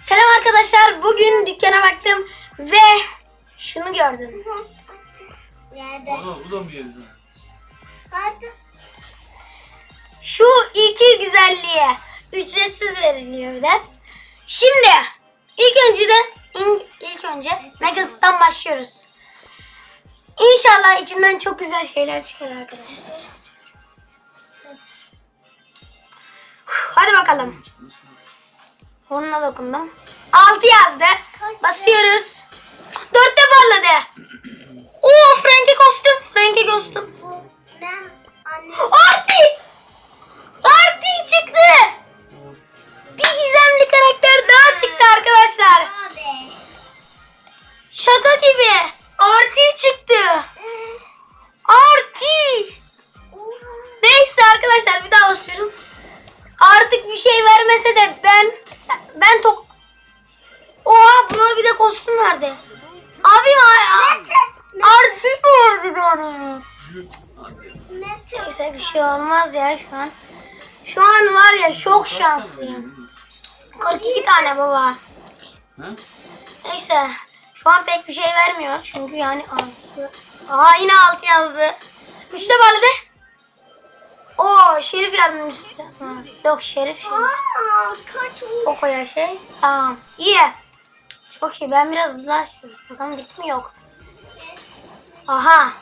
Selam arkadaşlar. Bugün dükkana baktım ve şunu gördüm. Nerede? Ana bu da mı yedin? Hadi. Şu iki güzelliğe ücretsiz veriliyor bir de. Şimdi ilk önce de ilk önce Mega Kutu'dan başlıyoruz. İnşallah içinden çok güzel şeyler çıkar arkadaşlar. Hadi bakalım. Onunla dokundum. 6 yazdı. Basıyoruz. 4'te parladı. Bir şey olmaz ya şu an. Şu an var ya çok şanslıyım. 42 tane baba. Neyse. Şu an pek bir şey vermiyor. Çünkü yani 6. Aa yine 6 yazdı. 3'te parladı. Oo şerif yardımcısı. Ha, yok şerif şerif. Aa, kaç? O koyar şey. Tamam. İyi. Çok iyi. Ben biraz hızlı açtım. Bakalım gitti mi yok. Aha.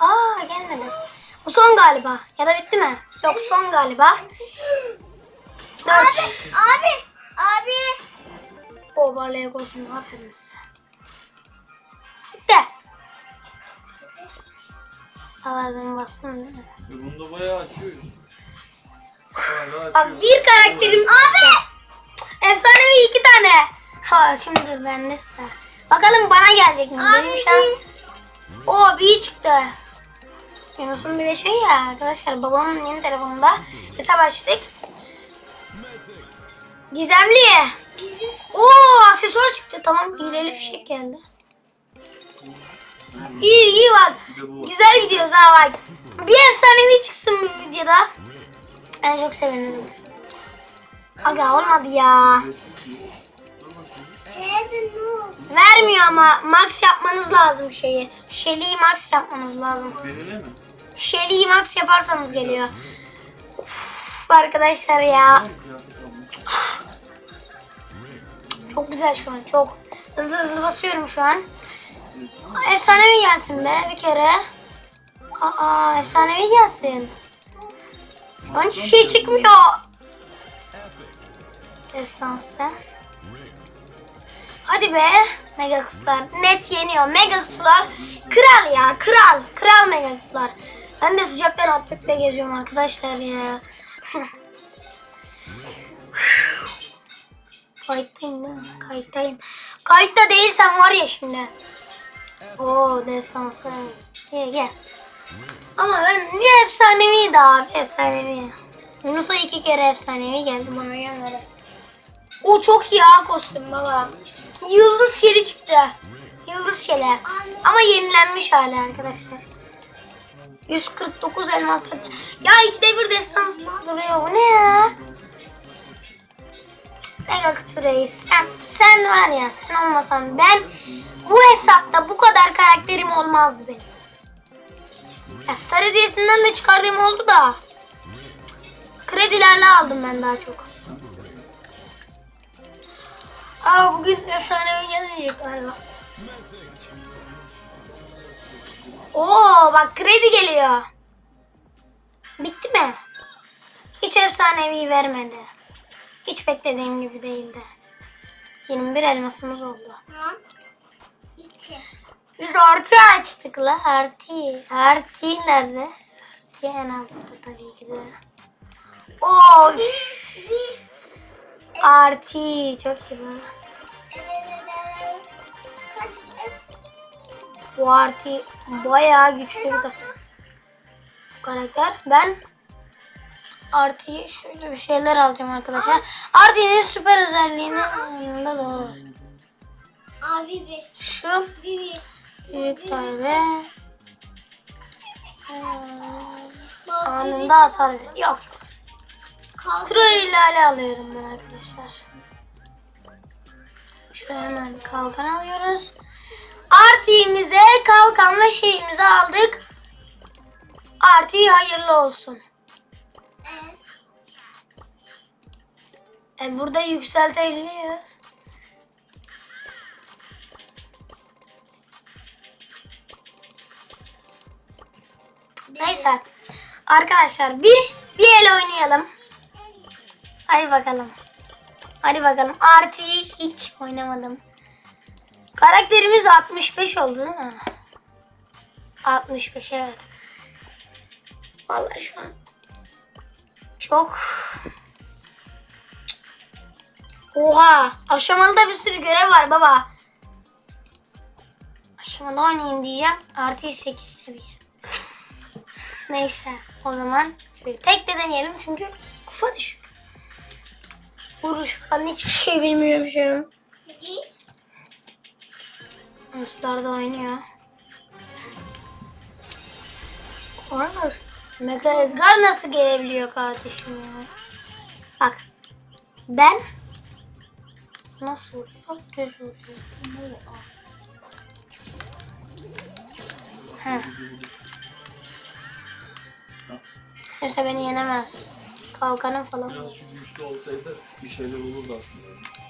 Aa, gelmedi. Bu son galiba. Ya da bitti mi? Yok son galiba. Dört. Abi. Abi. O barlaya olsun. Aferin size. Bitti. Valla ben bastım değil mi? E bunu da bayağı açıyoruz. Hala Bak açıyoruz. bir karakterim. Abi. Efsanevi iki tane. Ha şimdi dur bende sıra. Bakalım bana gelecek mi? Benim şans. O bir çıktı. Yunus'un bir de şey ya arkadaşlar babamın yeni telefonunda hesap açtık. Gizemli. Oo aksesuar çıktı tamam hileli fişek geldi. İyi iyi bak. Güzel gidiyoruz ha bak. Bir efsanevi çıksın bu videoda. Ben çok sevinirim. Aga olmadı ya. Vermiyor ama max yapmanız lazım şeyi. Shelly'yi max yapmanız lazım. Benimle mi? Shelly'yi max yaparsanız geliyor. Uf, arkadaşlar ya. Çok güzel şu an çok. Hızlı hızlı basıyorum şu an. Efsanevi gelsin be bir kere. Aa efsanevi gelsin. Şu an hiçbir şey çıkmıyor. Destansı. Hadi be. Mega kutular. Net yeniyor. Mega kutular. Kral ya. Kral. Kral mega kutular. Ben de sıcaktan atlıkla geziyorum arkadaşlar ya. Kayıttayım değil mi? Kayıttayım. Kayıtta değilsem var ya şimdi. Oo destansı. Ye ye. Ama ben niye efsanevi de abi efsanevi. Yunus'a iki kere efsanevi geldi bana gelmedi. O çok iyi ha kostüm baba. Yıldız şeli çıktı. Yıldız şeli. Ama yenilenmiş hala arkadaşlar. 149 elmas. Ya iki devir destans duruyor. Bu ne ya? Mega kutu reis. Sen, sen var ya sen olmasan ben bu hesapta bu kadar karakterim olmazdı benim. Ya Star hediyesinden de çıkardığım oldu da. Kredilerle aldım ben daha çok. Aa bugün efsanevi gelmeyecek galiba. Oo bak kredi geliyor. Bitti mi? Hiç efsanevi vermedi. Hiç beklediğim gibi değildi. 21 elmasımız oldu. Lan. İki. Biz artı açtık la. Artı. Artı nerede? Artı en altta tabii ki de. Of. Artı. Çok iyi bu. Bu artı bayağı güçlü bir ka- karakter. Ben artıyı şöyle bir şeyler alacağım arkadaşlar. Artı'nın süper özelliğini yanında da olur. Abi. Şu büyük darbe anında hasar verir. Yok yok. Kuru ilale alıyorum ben arkadaşlar. Şuraya hemen kalkan alıyoruz. Artimize kalkan ve şeyimizi aldık. Artı hayırlı olsun. E burada yükseltebiliyoruz. Neyse. Arkadaşlar bir bir el oynayalım. Hadi bakalım. Hadi bakalım. Artıyı hiç oynamadım. Karakterimiz 65 oldu değil mi? 65 evet. Vallahi şu an çok Oha! Aşamalı da bir sürü görev var baba. Aşamalı oynayayım diyeceğim. Artı 8 seviye. Neyse. O zaman tek de deneyelim çünkü kupa düşük. Vuruş falan hiçbir şey bilmiyorum şu. Ruslar da oynuyor. Oynar. Mega Edgar nasıl gelebiliyor kardeşim ya? Bak. Ben Nasıl vuruyor? Düz vuruyor. Heh. Kimse beni yenemez. Kalkanım falan. Biraz güçlü olsaydı bir şeyler olurdu aslında.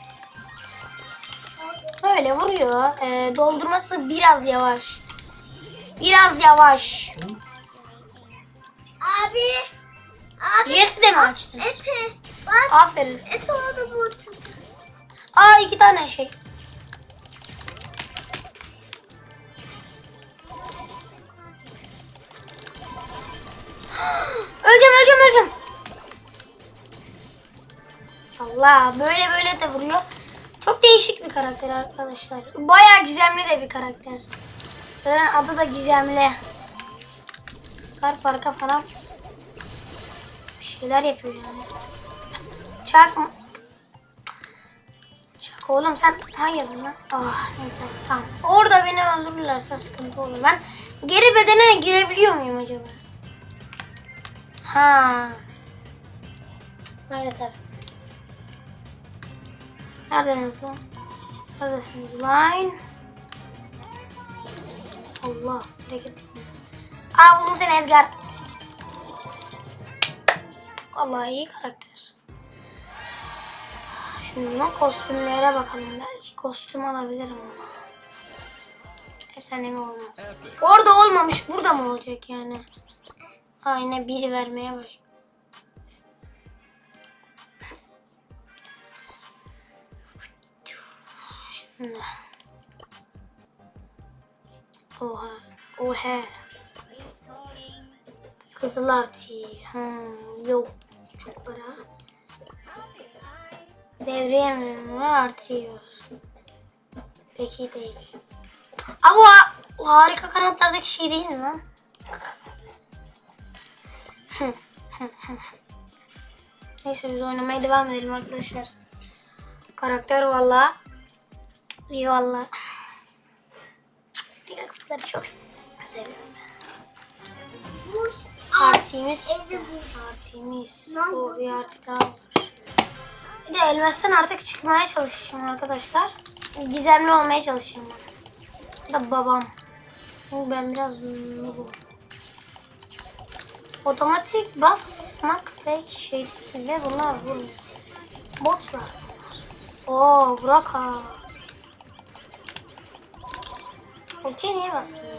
Böyle vuruyor. Ee, doldurması biraz yavaş. Biraz yavaş. Abi. Abi. Jesse de mi açtınız? Efe. Bak. Aferin. Efe oldu bu. Aa iki tane şey. öleceğim öleceğim öleceğim. Allah böyle böyle de vuruyor. Çok değişik bir karakter arkadaşlar. Bayağı gizemli de bir karakter. Zaten adı da gizemli. Star Park'a falan bir şeyler yapıyor yani. Çak Çak oğlum sen hayır lan. Ah neyse tamam. Orada beni öldürürlerse sıkıntı olur. Ben geri bedene girebiliyor muyum acaba? Ha. Maalesef. Neredesiniz lan? Neredesiniz line? Allah hareket. Aa buldum seni Edgar. Allah iyi karakter. Şimdi bunun kostümlere bakalım. Belki kostüm alabilirim ona. Efsane mi olmaz? Orada olmamış. Burada mı olacak yani? Ha yine biri vermeye baş. Oha. Oha. Kızıl artı. Hmm, yok. Çok para. Devreye memuru artıyor. Peki değil. Ama o harika kanatlardaki şey değil mi lan? Neyse biz oynamaya devam edelim arkadaşlar. Karakter valla iyi valla. Karakterleri çok seviyorum ben. Partimiz çıktı. Partimiz. O bir artı daha olur. Bir de elmastan artık çıkmaya çalışacağım arkadaşlar. Bir Gizemli olmaya çalışayım ben. Bu da babam. Çünkü ben biraz bu. Otomatik basmak pek şey değil ve bunlar vurmuyor. Botlar. Oo Burak ha. Ultiye niye basmıyor?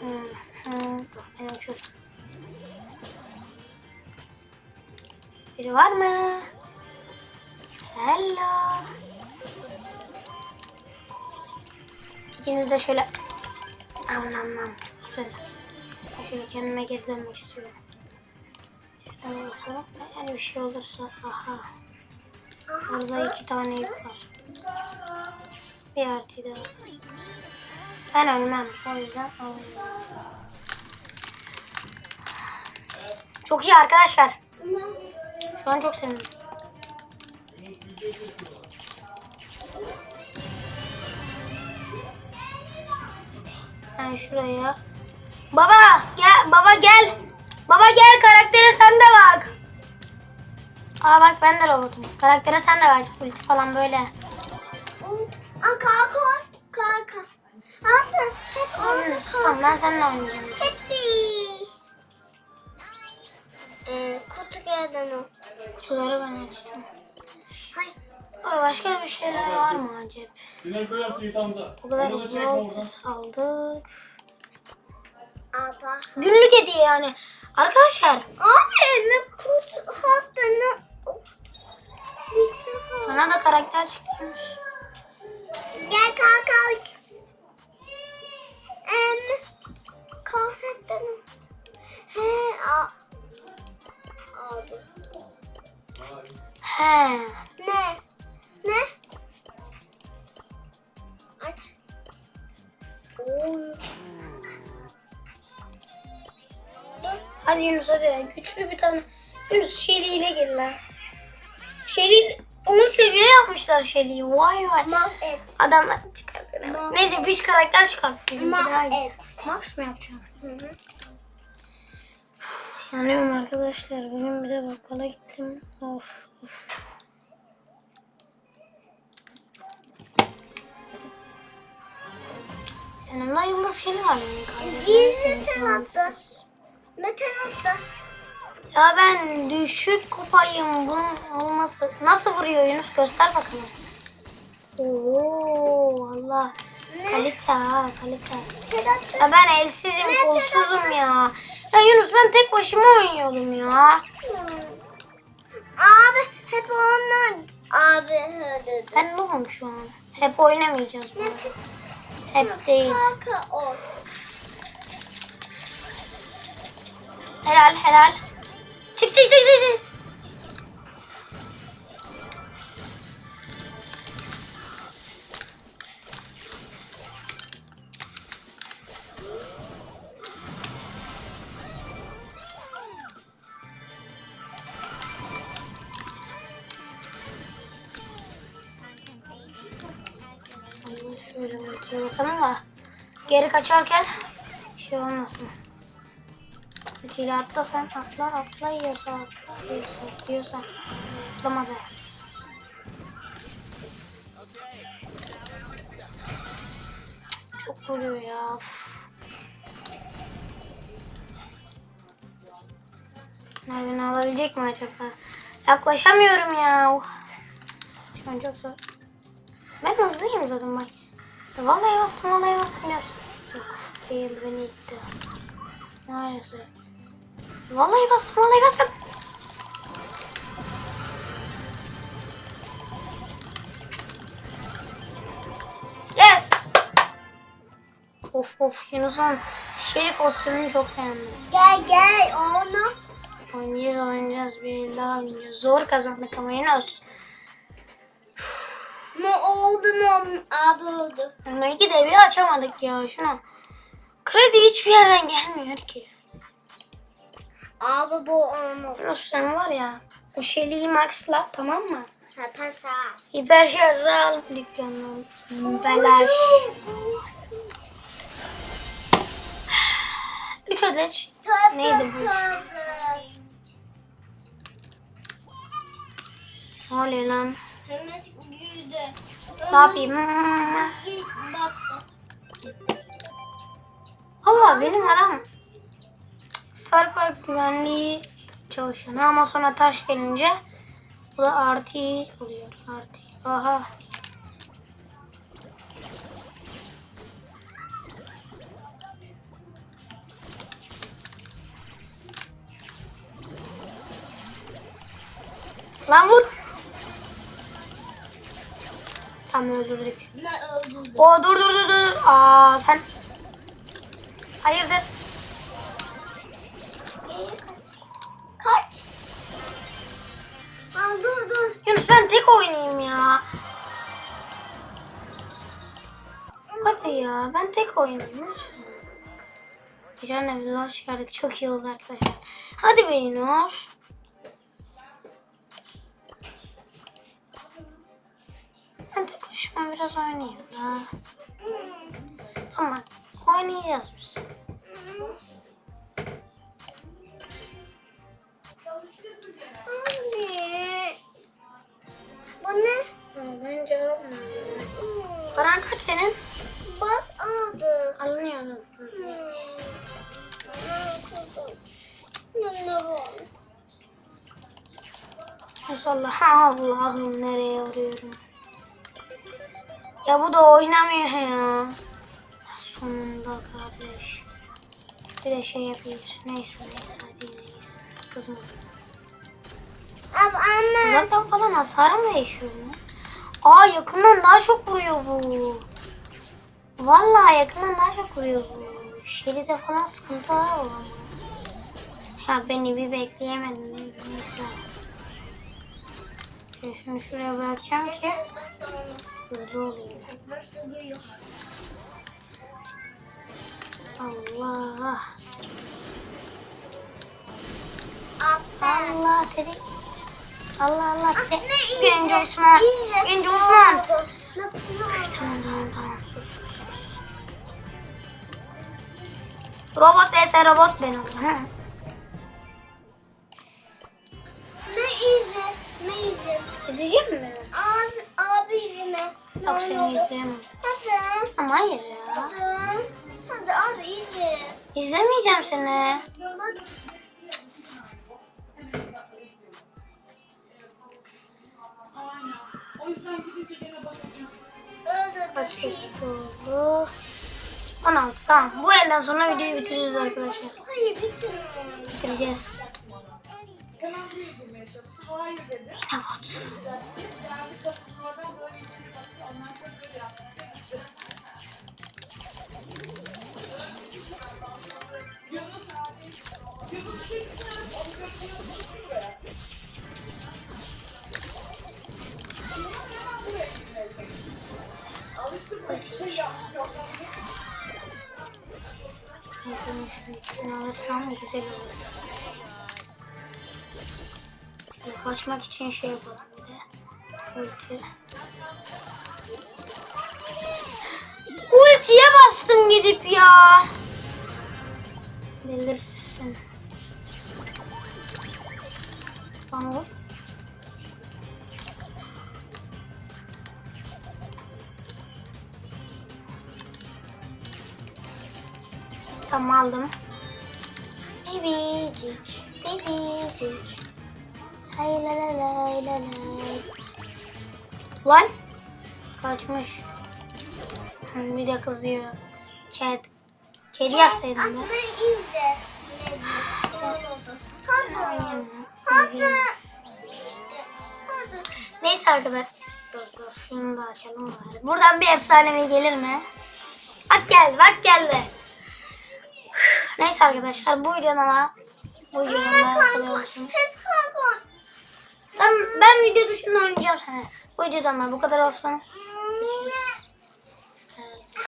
Hmm, hmm. Dur, ben uçur. Biri var mı? Hello. İkiniz de şöyle aman aman çok güzel. Şöyle kendime geri dönmek istiyorum. Şöyle basalım. Yani bir şey olursa aha. Burada iki tane ip var. Bir artı daha. Ben ölmem. O yüzden alıyorum. Çok iyi arkadaşlar. Şu an çok sevindim. Ben şuraya Baba gel baba gel. Baba gel karaktere sen de bak. Aa bak ben de robotum. Karaktere sen de bak. Ulti falan böyle. Umut. Aa kalk oy. Kalk. Abi hep onu Tamam ben seninle oynayacağım. Happy. Ee, kutu gelden o. Kutuları ben açtım. Hayır. Var başka bir şeyler var mı acaba? O kadar. Pass aldık. Günlük hediye yani. Arkadaşlar Abi ne kutu hafta ne? Bir şey sana da karakter çıkıyormuş. Gel kalk kalk. Em. He, a, abi. He. Ne? Ne? Aç. Oy. Hadi Yunus hadi. Güçlü bir tane. Yunus şeriyle gel lan. Şeril 10 seviye yapmışlar Şeli'yi. Vay vay. Max. Adamlar çıkartıyor. Max Neyse biz karakter çıkart. Bizim Max Max mı yapacağım? Hı hı. Yanıyorum arkadaşlar. Bugün bir de bakkala gittim. Of of. Yanımda yıldız şeli var. Gizli tarafta. Ne tarafta? Ya ben düşük kupayım. Bunun olması. Nasıl vuruyor Yunus? Göster bakalım. Oo Allah. Kalite ha kalite. Ya ben elsizim, kolsuzum ya. Ya Yunus ben tek başıma oynuyordum ya. Abi hep onlar. Abi hadi. Ben noobum şu an. Hep oynamayacağız bunu. Hep değil. Helal helal. Çık çık çık çık. şöyle basalım da geri kaçarken şey olmasın. Ultiyle atla sen atla atla yiyorsa atla yiyorsa yiyorsa atlamadı. Çok vuruyor ya. Uf. Nereden alabilecek mi acaba? Yaklaşamıyorum ya. Uh. Şu an çok zor. Ben hızlıyım zaten bak. Vallahi bastım vallahi bastım yapsam. Yok değil beni itti. Maalesef. Vallahi bastım vallahi bastım. Yes. Of of Yunus'un şerif kostümünü çok beğendim. Gel gel onu. Oynayacağız oynayacağız bir daha oynayacağız. Zor kazandık ama Yunus. Ne oldu ne abi oldu. Ama iki de bir açamadık ya şuna. Kredi hiçbir yerden gelmiyor ki. Abi bu onu. Yunus sen var ya o Shelly'yi maxla tamam mı? Ha pasa. Hiper şarjı al dükkandan. Belaş. Üç adet. Neydi bu? Ne oluyor lan? Ne yapayım? Allah benim adam Star Park güvenliği çalışanı ama sonra taş gelince bu da artı oluyor. Artı. Aha. Lan vur. Tam öldürdük. Ne öldürdü? O dur dur dur dur. Aa sen Hayırdır? Dur dur. Yunus ben tek oynayayım ya. Hadi ya ben tek oynayayım. Geçen de videolar çıkardık. Çok iyi oldu arkadaşlar. Hadi be Yunus. Ben tek başıma biraz oynayayım da. Tamam. Oynayacağız biz. Ne? Bence Paran kaç senin? Bak aldı. Alınıyor. Ne bu? Maşallah Allah'ım nereye vuruyorum. Ya bu da oynamıyor ya. Sonunda kardeş. Bir de şey yapıyor. Neyse neyse hadi neyse. Kızma. Abi anne. Zaten falan hasarı mı mu? Aa yakından daha çok vuruyor bu. Vallahi yakından daha çok vuruyor bu. Şeride falan sıkıntı var ama. Ya beni bir bekleyemedim. Neyse. Şöyle şunu şuraya bırakacağım ki hızlı olayım. Allah. Allah terik. Allah Allah Ne terik. iyi Genç de- Osman. de Genç Osman. Tamam tamam tamam sus sus sus. Robot vs robot ben alırım. Ne izi? Ne izi? İzleyecek mi? Abi, abi izine. Yok seni izleyemem. Hadi. Ama hayır ya. Hadi. Hadi abi izi. İzlemeyeceğim seni. Bak. Kaç dakika oldu? 16 tamam. Bu elden sonra videoyu bitireceğiz arkadaşlar. Hayır bitirme. Bitireceğiz. Yine bot. Neyse ben şu ikisini alırsam güzel olur. Şöyle Kaçmak için şey yapalım bir de. Ulti. Ultiye bastım gidip ya. Delirirsin. Tamam vur. Tamam aldım. Bebecik, bebecik. Lay la la lay la lay. Lan. Kaçmış. Bir de kızıyor. Ked. Kedi yapsaydım ben. Aklına izle. Hadi. Neyse arkadaşlar. Dur dur şunu da açalım. Buradan bir efsanevi gelir mi? Bak geldi bak geldi. Neyse arkadaşlar bu videonun ama bu videonun olsun. Hep. Ben, ben video dışında oynayacağım sana. Bu videodan da bu kadar olsun. Görüşürüz.